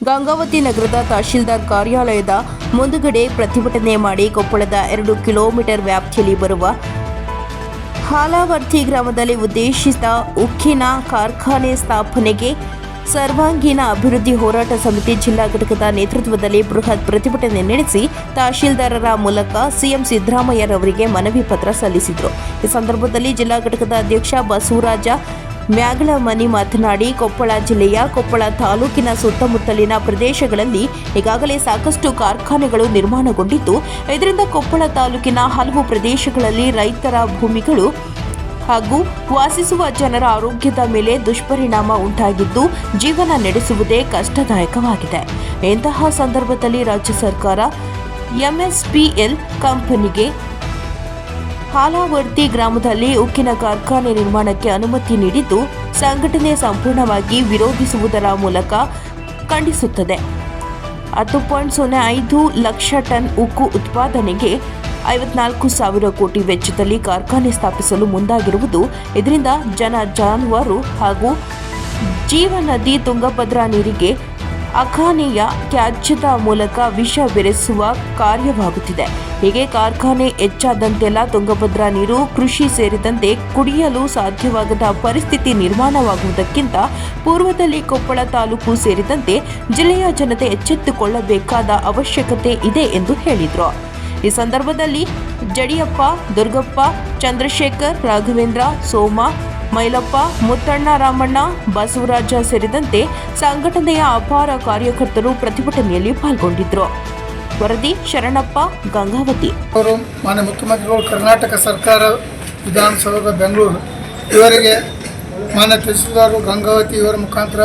ಗಂಗಾವತಿ ನಗರದ ತಹಶೀಲ್ದಾರ್ ಕಾರ್ಯಾಲಯದ ಮುಂದುಗಡೆ ಪ್ರತಿಭಟನೆ ಮಾಡಿ ಕೊಪ್ಪಳದ ಎರಡು ಕಿಲೋಮೀಟರ್ ವ್ಯಾಪ್ತಿಯಲ್ಲಿ ಬರುವ ಹಾಲಾವರ್ತಿ ಗ್ರಾಮದಲ್ಲಿ ಉದ್ದೇಶಿತ ಉಕ್ಕಿನ ಕಾರ್ಖಾನೆ ಸ್ಥಾಪನೆಗೆ ಸರ್ವಾಂಗೀಣ ಅಭಿವೃದ್ಧಿ ಹೋರಾಟ ಸಮಿತಿ ಜಿಲ್ಲಾ ಘಟಕದ ನೇತೃತ್ವದಲ್ಲಿ ಬೃಹತ್ ಪ್ರತಿಭಟನೆ ನಡೆಸಿ ತಹಶೀಲ್ದಾರರ ಮೂಲಕ ಸಿಎಂ ಸಿದ್ದರಾಮಯ್ಯರವರಿಗೆ ಮನವಿ ಪತ್ರ ಸಲ್ಲಿಸಿದರು. ಈ ಸಂದರ್ಭದಲ್ಲಿ ಜಿಲ್ಲಾ ಘಟಕದ ಅಧ್ಯಕ್ಷ ಬಸವರಾಜ ಮ್ಯಾಗಳಮನಿ ಮಾತನಾಡಿ, ಕೊಪ್ಪಳ ಜಿಲ್ಲೆಯ ಕೊಪ್ಪಳ ತಾಲೂಕಿನ ಸುತ್ತಮುತ್ತಲಿನ ಪ್ರದೇಶಗಳಲ್ಲಿ ಈಗಾಗಲೇ ಸಾಕಷ್ಟು ಕಾರ್ಖಾನೆಗಳು ನಿರ್ಮಾಣಗೊಂಡಿದ್ದು, ಇದರಿಂದ ಕೊಪ್ಪಳ ತಾಲೂಕಿನ ಹಲವು ಪ್ರದೇಶಗಳಲ್ಲಿ ರೈತರ ಭೂಮಿಗಳು ಹಾಗೂ ವಾಸಿಸುವ ಜನರ ಆರೋಗ್ಯದ ಮೇಲೆ ದುಷ್ಪರಿಣಾಮ ಉಂಟಾಗಿದ್ದು, ಜೀವನ ನಡೆಸುವುದೇ ಕಷ್ಟದಾಯಕವಾಗಿದೆ. ಇಂತಹ ಸಂದರ್ಭದಲ್ಲಿ ರಾಜ್ಯ ಸರ್ಕಾರ ಎಂಎಸ್ಪಿಎಲ್ ಕಂಪನಿಗೆ ಹಾಲಾವರ್ತಿ ಗ್ರಾಮದಲ್ಲಿ ಉಕ್ಕಿನ ಕಾರ್ಖಾನೆ ನಿರ್ಮಾಣಕ್ಕೆ ಅನುಮತಿ ನೀಡಿದ್ದು, ಸಂಘಟನೆ ಸಂಪೂರ್ಣವಾಗಿ ವಿರೋಧಿಸುವುದರ ಮೂಲಕ ಖಂಡಿಸುತ್ತದೆ. ಹತ್ತು ಪಾಯಿಂಟ್ ಸೊನ್ನೆ ಐದು ಲಕ್ಷ ಟನ್ ಉಕ್ಕು ಉತ್ಪಾದನೆಗೆ ಐವತ್ನಾಲ್ಕು ಸಾವಿರ ಕೋಟಿ ವೆಚ್ಚದಲ್ಲಿ ಕಾರ್ಖಾನೆ ಸ್ಥಾಪಿಸಲು ಮುಂದಾಗಿರುವುದು, ಇದರಿಂದ ಜನ ಜಾನುವಾರು ಹಾಗೂ ಜೀವನದಿ ತುಂಗಭದ್ರಾ ನೀರಿಗೆ ಅಖಾನೆಯ ತ್ಯಾಜ್ಯದ ಮೂಲಕ ವಿಷ ಬೆರೆಸುವ ಕಾರ್ಯವಾಗುತ್ತಿದೆ. ಹೀಗೆ ಕಾರ್ಖಾನೆ ಹೆಚ್ಚಾದಂತೆಲ್ಲ ತುಂಗಭದ್ರಾ ನೀರು, ಕೃಷಿ ಸೇರಿದಂತೆ ಕುಡಿಯಲು ಸಾಧ್ಯವಾಗದ ಪರಿಸ್ಥಿತಿ ನಿರ್ಮಾಣವಾಗುವುದಕ್ಕಿಂತ ಪೂರ್ವದಲ್ಲಿ ಕೊಪ್ಪಳ ತಾಲೂಕು ಸೇರಿದಂತೆ ಜಿಲ್ಲೆಯ ಜನತೆ ಎಚ್ಚೆತ್ತುಕೊಳ್ಳಬೇಕಾದ ಅವಶ್ಯಕತೆ ಇದೆ ಎಂದು ಹೇಳಿದರು. ಈ ಸಂದರ್ಭದಲ್ಲಿ ಜಡಿಯಪ್ಪ, ದುರ್ಗಪ್ಪ, ಚಂದ್ರಶೇಖರ್, ರಾಘವೇಂದ್ರ, ಸೋಮ, ಮೈಲಪ್ಪ, ಮುತ್ತಣ್ಣ ರಾಮಣ್ಣ, ಬಸವರಾಜ ಸೇರಿದಂತೆ ಸಂಘಟನೆಯ ಅಪಾರ ಕಾರ್ಯಕರ್ತರು ಪ್ರತಿಭಟನೆಯಲ್ಲಿ ಪಾಲ್ಗೊಂಡಿದ್ದರು ವರದಿ ಶರಣಪ್ಪ, ಗಂಗಾವತಿ. ಅವರು ಮಾನ್ಯ ಮುಖ್ಯಮಂತ್ರಿಗಳು, ಕರ್ನಾಟಕ ಸರ್ಕಾರ ವಿಧಾನಸೌಧ ಬೆಂಗಳೂರು. ಇವರಿಗೆ ಮಾನ್ಯ ತಹಸೀಲ್ದಾರರು ಗಂಗಾವತಿ ಇವರ ಮುಖಾಂತರ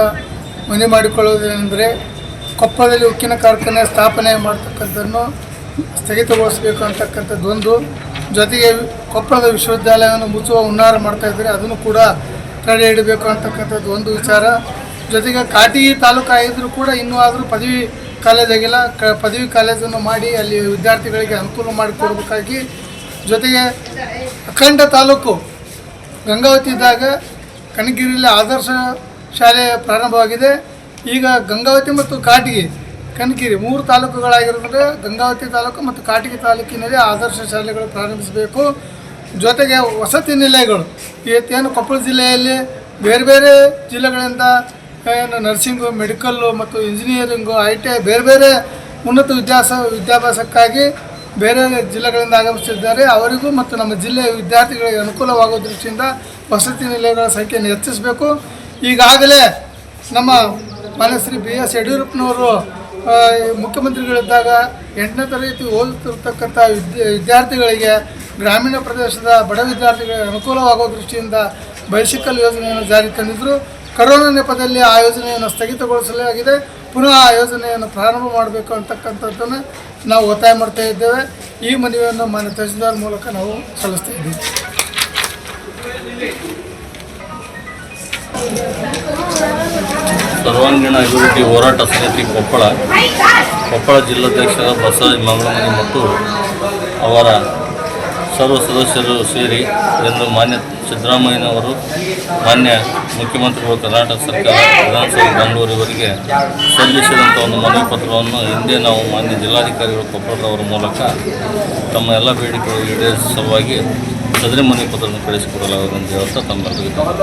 ಮನವಿ ಮಾಡಿಕೊಳ್ಳುವುದೇನೆಂದರೆ ಕೊಪ್ಪದಲ್ಲಿ ಉಕ್ಕಿನ ಕಾರ್ಖಾನೆ ಸ್ಥಾಪನೆ ಮಾಡ್ತಕ್ಕಂಥದ್ದನ್ನು ಸ್ಥಗಿತಗೊಳಿಸಬೇಕು ಅಂತಕ್ಕಂಥದ್ದು ಒಂದು ಜೊತೆಗೆ ಕೊಪ್ಪಳದ ವಿಶ್ವವಿದ್ಯಾಲಯವನ್ನು ಮುಚ್ಚುವ ಹುನ್ನಾರ ಮಾಡ್ತಾ ಇದ್ದಾರೆ. ಅದನ್ನು ಕೂಡ ತಡೆ ಹಿಡಬೇಕು ಅಂತಕ್ಕಂಥದ್ದು ಒಂದು ವಿಚಾರ. ಜೊತೆಗೆ ಕಾಟಗಿ ತಾಲೂಕು ಆಗಿದ್ದರೂ ಕೂಡ ಇನ್ನೂ ಆದರೂ ಪದವಿ ಕಾಲೇಜಾಗಿಲ್ಲ. ಕ, ಪದವಿ ಕಾಲೇಜನ್ನು ಮಾಡಿ ಅಲ್ಲಿ ವಿದ್ಯಾರ್ಥಿಗಳಿಗೆ ಅನುಕೂಲ ಮಾಡಿಕೊಡ್ಬೇಕಾಗಿ ಜೊತೆಗೆ ಅಖಂಡ ತಾಲೂಕು ಗಂಗಾವತಿ ಇದ್ದಾಗ ಕಣಗಿರಿಲಿ ಆದರ್ಶ ಶಾಲೆ ಪ್ರಾರಂಭವಾಗಿದೆ. ಈಗ ಗಂಗಾವತಿ ಮತ್ತು ಕಾಟಗಿ ಕನಗಿರಿ ಮೂರು ತಾಲೂಕುಗಳಾಗಿರುತ್ತದೆ ಗಂಗಾವತಿ ತಾಲೂಕು ಮತ್ತು ಕಾಟಿಗೆ ತಾಲೂಕಿನಲ್ಲಿ ಆದರ್ಶ ಶಾಲೆಗಳು ಪ್ರಾರಂಭಿಸಬೇಕು. ಜೊತೆಗೆ ವಸತಿ ನಿಲಯಗಳು ಇವತ್ತೇನು ಕೊಪ್ಪಳ ಜಿಲ್ಲೆಯಲ್ಲಿ ಬೇರೆ ಬೇರೆ ಜಿಲ್ಲೆಗಳಿಂದ ಏನು ನರ್ಸಿಂಗು, ಮೆಡಿಕಲ್ಲು ಮತ್ತು ಇಂಜಿನಿಯರಿಂಗು, ಐ ಟಿ ಐ ಬೇರೆ ಬೇರೆ ಉನ್ನತ ವಿದ್ಯಾಸ, ವಿದ್ಯಾಭ್ಯಾಸಕ್ಕಾಗಿ ಬೇರೆ ಜಿಲ್ಲೆಗಳಿಂದ ಆಗಮಿಸಿದ್ದಾರೆ. ಅವರಿಗೂ ಮತ್ತು ನಮ್ಮ ಜಿಲ್ಲೆಯ ವಿದ್ಯಾರ್ಥಿಗಳಿಗೆ ಅನುಕೂಲವಾಗುವ ದೃಷ್ಟಿಯಿಂದ ವಸತಿ ನಿಲಯಗಳ ಸಂಖ್ಯೆಯನ್ನು ಹೆಚ್ಚಿಸಬೇಕು. ಈಗಾಗಲೇ ನಮ್ಮ ಮಾನ್ಯ ಶ್ರೀ ಬಿ ಎಸ್ ಯಡಿಯೂರಪ್ಪನವರು ಮುಖ್ಯಮಂತ್ರಿಗಳಿದ್ದಾಗ ಎಂಟನೇ ತರಗತಿ ಓದುತ್ತಿರ್ತಕ್ಕಂಥ ವಿದ್ಯ, ವಿದ್ಯಾರ್ಥಿಗಳಿಗೆ ಗ್ರಾಮೀಣ ಪ್ರದೇಶದ ಬಡ ವಿದ್ಯಾರ್ಥಿಗಳಿಗೆ ಅನುಕೂಲವಾಗುವ ದೃಷ್ಟಿಯಿಂದ ಬೈಸಿಕಲ್ ಯೋಜನೆಯನ್ನು ಜಾರಿ ತಂದಿದ್ದರು ಕರೋನಾ ನೆಪದಲ್ಲಿ ಆ ಯೋಜನೆಯನ್ನು ಸ್ಥಗಿತಗೊಳಿಸಲಾಗಿದೆ. ಪುನಃ ಆ ಯೋಜನೆಯನ್ನು ಪ್ರಾರಂಭ ಮಾಡಬೇಕು ಅಂತಕ್ಕಂಥದ್ದನ್ನು ನಾವು ಒತ್ತಾಯ ಮಾಡ್ತಾ ಇದ್ದೇವೆ. ಈ ಮನವಿಯನ್ನು ಮಾನ್ಯ ತಹಸೀಲ್ದಾರ್ ಮೂಲಕ ನಾವು ಸಲ್ಲಿಸ್ತಾ ಇದ್ದೀವಿ. ಸರ್ವಾಂಗೀಣ ಅಭಿವೃದ್ಧಿ ಹೋರಾಟ ಸಮಿತಿ ಕೊಪ್ಪಳ ಕೊಪ್ಪಳ ಜಿಲ್ಲಾಧ್ಯಕ್ಷರ ಬಸವರಾಜ ಮಂಗಳಮನಿ ಮತ್ತು ಅವರ ಸರ್ವ ಸದಸ್ಯರು ಸೇರಿ ಎಂದು ಮಾನ್ಯ ಸಿದ್ದರಾಮಯ್ಯನವರು, ಮಾನ್ಯ ಮುಖ್ಯಮಂತ್ರಿಗಳು ಕರ್ನಾಟಕ ಸರ್ಕಾರ, ವಿಧಾನಸಭೆ ಬೆಂಗಳೂರಿವರಿಗೆ ಸಲ್ಲಿಸಿದಂಥ ಒಂದು ಮನವಿ ಪತ್ರವನ್ನು ಹಿಂದೆ ನಾವು ಮಾನ್ಯ ಜಿಲ್ಲಾಧಿಕಾರಿಗಳು ಕೊಪ್ಪಳದವರ ಮೂಲಕ ತಮ್ಮ ಎಲ್ಲ ಬೇಡಿಕೆಗಳು ಈಡೇರಿಸುವ ಸಲುವಾಗಿ ಸದರಿ ಮನವಿ ಪತ್ರವನ್ನು ಕಳಿಸಿಕೊಡಲಾಗುವುದು ಅಂತ ಹೇಳ್ತಾ ಧನ್ಯವಾದ.